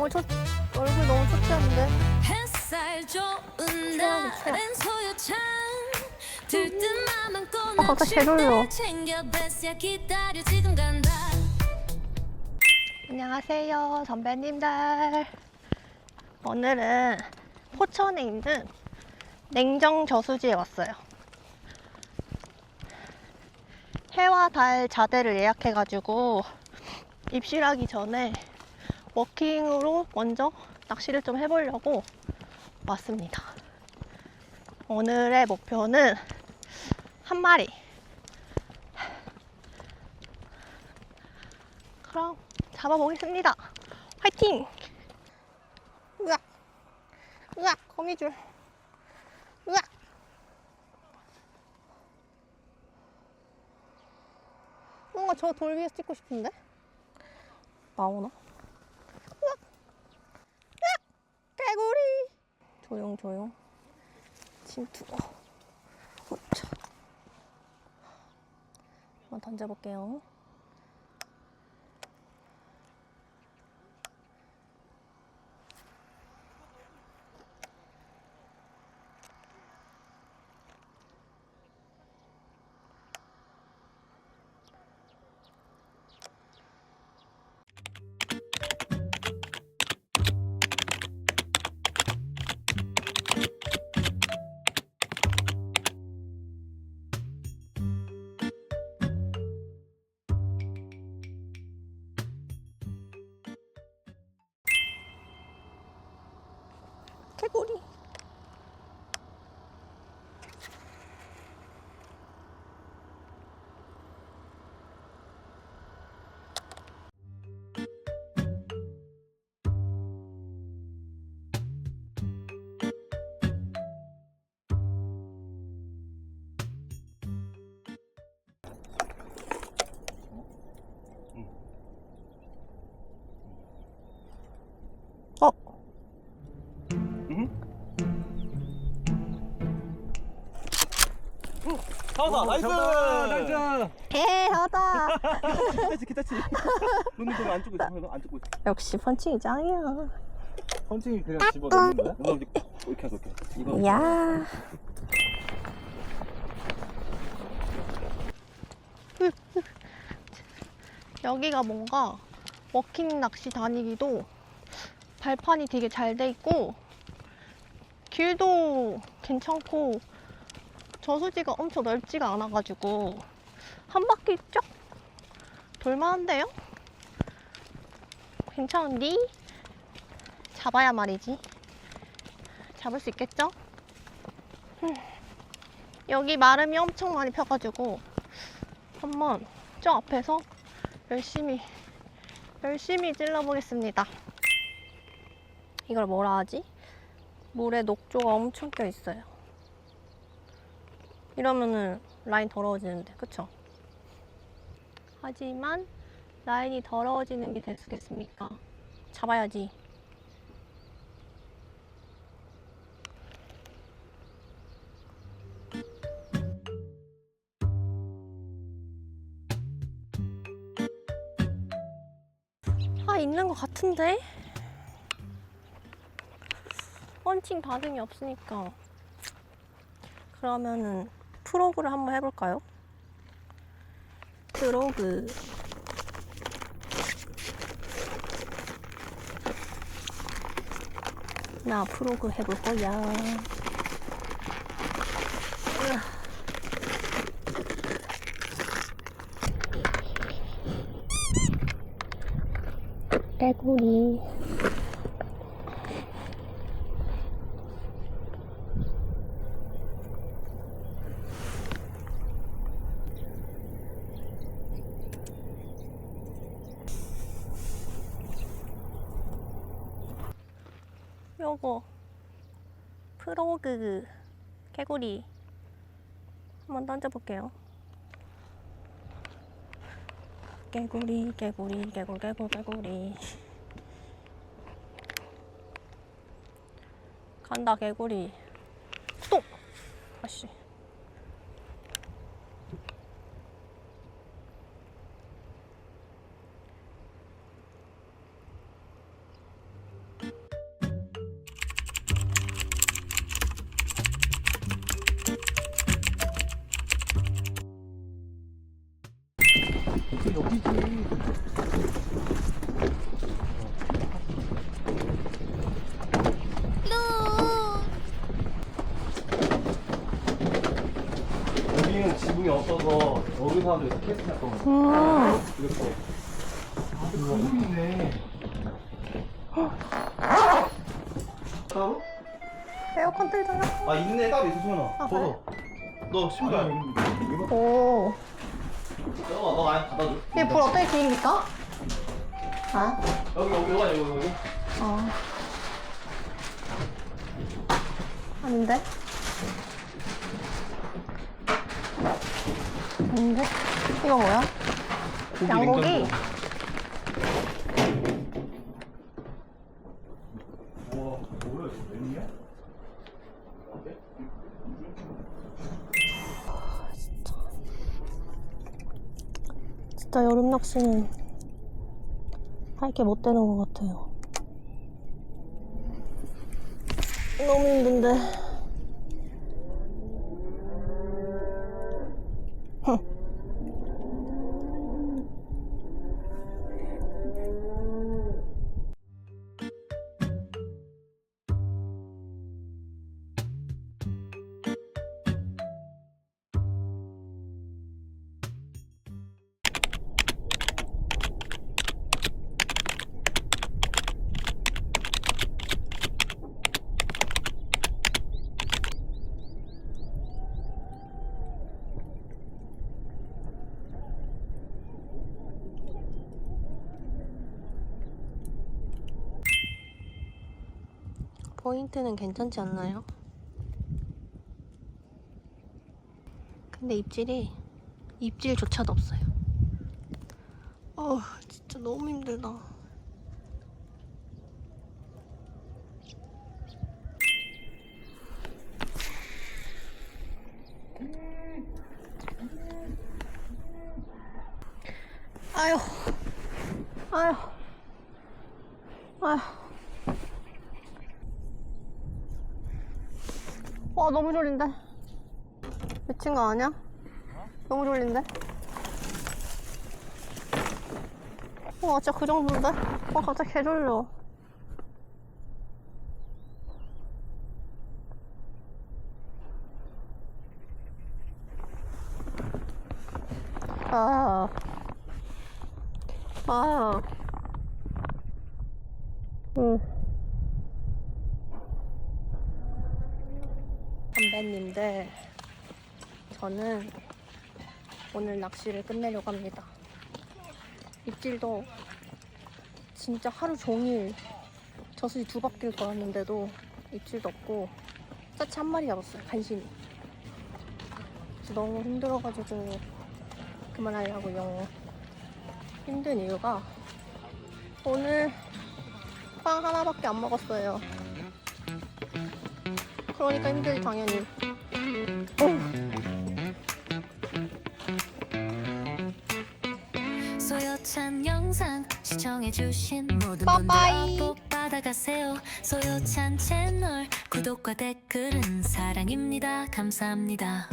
너무 초 얼굴 너무 초췌한데. 햇살 좋은 추워, 추워. 날엔 소요창 들뜬 맘은 아, 갑자기 배불러. 챙겨 뱃야 기다려 지금 간다 안녕하세요, 선배님들. 오늘은 포천에 있는 냉정 저수지에 왔어요. 해와 달 자대를 예약해가지고 입실하기 전에 워킹으로 먼저 낚시를 좀 해보려고 왔습니다. 오늘의 목표는 한 마리. 그럼 잡아보겠습니다. 화이팅! 으악! 으악! 거미줄. 으악! 뭔가 저 돌 위에서 찍고 싶은데? 나오나? 으악! 으악! 개구리! 조용, 조용. 침투. 오차. 한번 던져볼게요. 개 잡았다 나이스 나이스! 에, 하다. 기타치 기타치 눈이 좀안 뜨고 있어 안 뜨고 있어 역시 펀칭이 짱이야. 펀칭이 그냥 집어 넣는 거야? 이거 이렇게 이렇게 해서 이렇게 이거 야. 여기가 뭔가 워킹 낚시 다니기도 발판이 되게 잘 돼 있고 길도 괜찮고 저수지가 엄청 넓지가 않아가지고 한 바퀴 쫙 돌만한데요? 괜찮은디? 잡아야 말이지. 잡을 수 있겠죠? 흠. 여기 마름이 엄청 많이 펴가지고 한번 저 앞에서 열심히 열심히 찔러보겠습니다. 이걸 뭐라 하지? 물에 녹조가 엄청 껴 있어요. 이러면은 라인 더러워지는데, 그쵸? 하지만 라인이 더러워지는 게 됐겠습니까? 잡아야지. 아, 있는 것 같은데? 펀칭 받음이 없으니까. 그러면은 프로그를 한번 해볼까요? 프로그. 나 프로그 해볼 거야. 개구리. 요거 프로그 개구리 한번 던져볼게요. 개구리 개구리 개구 개구 개구리. 간다 개구리. 또 아씨 여기는 지붕이 없어서 여기 사람들이 스케이트 탈 거면 음. 이렇게. 아, 근데 그 있네. 따로? 에어컨 틀잖아. 아 있네 따로 있어 소연아. 아, 벗어. 너 신발. 오. 너가 너가 아예 갖다 줘. 이게 불 어떻게 켜입니까? 아? 여기 여기 여기 여기 여기. 어. 아닌데? 아닌데? 이거 뭐야? 양고기? 와 진짜 여름 낚시는 할 게 못 되는 것 같아요. 너무 힘든데. 포인트는 괜찮지 않나요? 근데 입질이 입질조차도 없어요. 어, 진짜 너무 힘들다. 아휴, 아휴, 아휴. 와 너무 졸린데 미친 거 아니야? 너무 졸린데? 와 진짜 그 정도인데? 와 갑자기 개 졸려 아, 아, 응. 선배님들, 저는 오늘 낚시를 끝내려고 합니다. 입질도 진짜 하루 종일 저수지 두 바퀴를 돌았는데도 입질도 없고 짜치 한 마리 잡았어요, 간신히. 너무 힘들어가지고 그만하려고요. 힘든 이유가 오늘 빵 하나밖에 안 먹었어요. 그러니까 힘들지 당연히. 소요찬 영상 시청해주신 모든 빠빠이. 분들 복 받아가세요. 소요찬 채널 구독과 댓글은 사랑입니다. 감사합니다